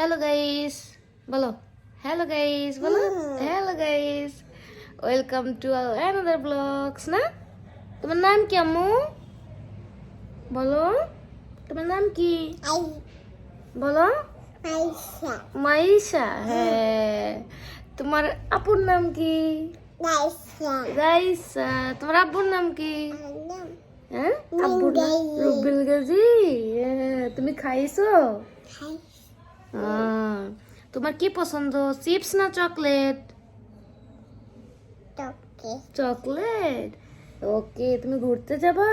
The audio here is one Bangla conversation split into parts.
হ্যালো গাইস বলো হ্যালো গাইস বলো hello guys welcome to another blogs না তোমার নাম কি আম্মু বলো তোমার নাম কি বলো মাইশা হ্যাঁ তোমার আপুর নাম কি গাইসা তোমার আব্বুর নাম কি হ্যাঁ আব্বুর রুবেল গাজী তুমি খাইছো আহ, তোমার কি পছন্দ? চিপস না চকলেট? চকলেট। ওকে তুমি ঘুরতে যাবা?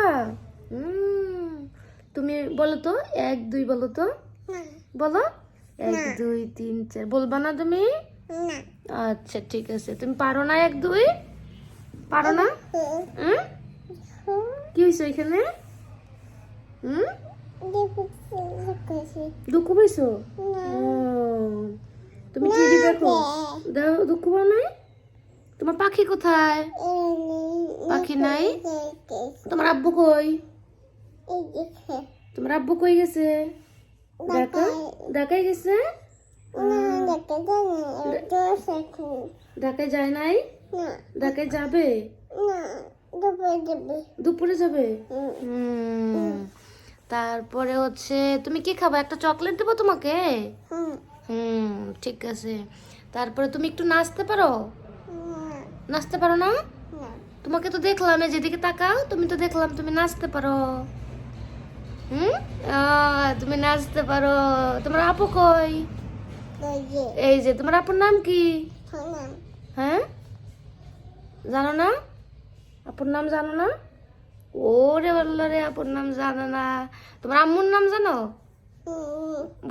তুমি বলো তো এক দুই বলো তো। বলো? এক দুই তিন চার। বলবা না তুমি? আচ্ছা ঠিক আছে। তুমি পারো না এক দুই? পারো না? হুম কি হয়েছে এখানে? হুম দুঃখ পাইছো? তুমি টিভি দেখো দাও দুঃখ পাও নাই? তোমার পাখি কোথায়? পাখি নাই? তোমার আব্বু কই? তোমার আব্বু কই গেছে? ঢাকা ঢাকায় গেছে? ঢাকায় যায় নাই? ঢাকায় যাবে? দুপুরে যাবে? হুম। তারপরে হচ্ছে তুমি কি খাবা? একটা চকলেট দেবো তোমাকে? হুম। ঠিক আছে। তারপরে তুমি একটু নাচতে পারো? নাচতে পারো না? তোমাকে তো দেখলাম যেদিকে তাকাও তুমি তো দেখলাম তুমি নাচতে পারো। হুম? তুমি নাচতে পারো। তোমার আপু কই? এই যে। তোমার আপুর নাম কি? হ্যাঁ? জানো না? আপুর নাম জানো না? ওরে বলল রে আপুর নাম জানো না। তোমার আম্মুর নাম জানো?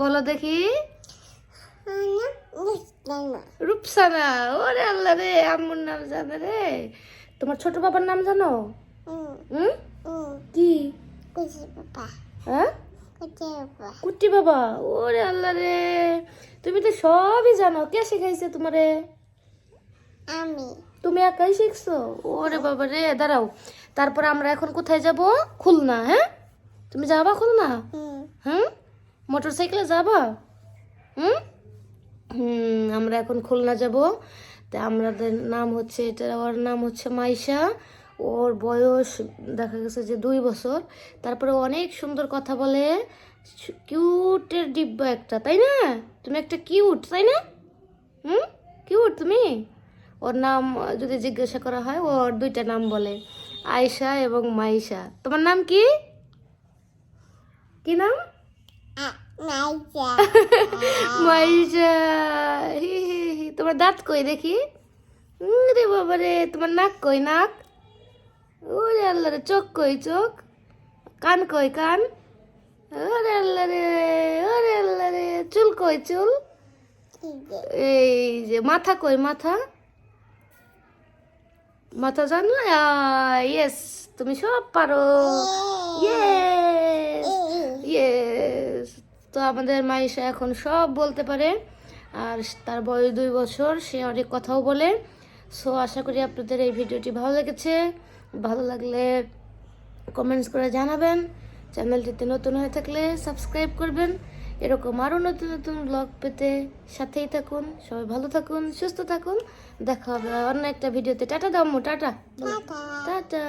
বলো দেখি। রূপসানা, ওরে আল্লাহ রে আম্মুর নাম জানে রে। তোমার ছোট বাবার নাম জানো? হুম? কি? হ্যাঁ? কুটি বাবা, ওরে আল্লাহ রে তুমি তো সবই জানো। কে শিখাইছে তোমারে? আমি। তুমি একাই শিখছো? ওরে বাবা রে দাঁড়াও। তারপর আমরা এখন কোথায় যাব? খুলনা হ্যাঁ? তুমি যাবা খুলনা? হুম। মোটর সাইকেলে যাবা? হুম? হুম আমরা এখন খুলনা যাব। তা আমাদের নাম হচ্ছে এটা ওর নাম হচ্ছে মাইশা। ওর বয়স দেখা গেছে যে দুই বছর। তারপরে অনেক সুন্দর কথা বলে। কিউটের ডিব্বা একটা তাই না? তুমি একটা কিউট তাই না? হুম? কিউট তুমি? ওর নাম যদি জিজ্ঞাসা করা হয় ওর দুইটা নাম বলে আয়সা এবং মাইশা তোমার নাম কি? কি নাম? মাইশা হি হি হি তোমার দাঁত কই দেখি? রে বাবা রে তোমার নাক কই নাক? ওরে আল্লাহ রে চোখ কই চোখ? কান কই কান? ওরে আল্লাহ রে ওরে আল্লাহ রে চুল কই চুল? এই যে মাথা কই মাথা? মাথা জানো ইয়েস তুমি সব পারো ইয়েস ইয়েস তো আমাদের মাইশা এখন সব বলতে পারে। আর তার বয়স দুই বছর সে অনেক কথাও বলে। সো আশা করি আপনাদের এই ভিডিওটি ভালো লেগেছে। ভালো লাগলে কমেন্টস করে জানাবেন। চ্যানেলটিতে নতুন হয়ে থাকলে সাবস্ক্রাইব করবেন। এরকম আরও নতুন নতুন ব্লগ পেতে সাথেই থাকুন সবাই ভালো থাকুন সুস্থ থাকুন। দেখা হবে অন্য একটা ভিডিওতে। টাটা দাম্মু টাটা। টাটা।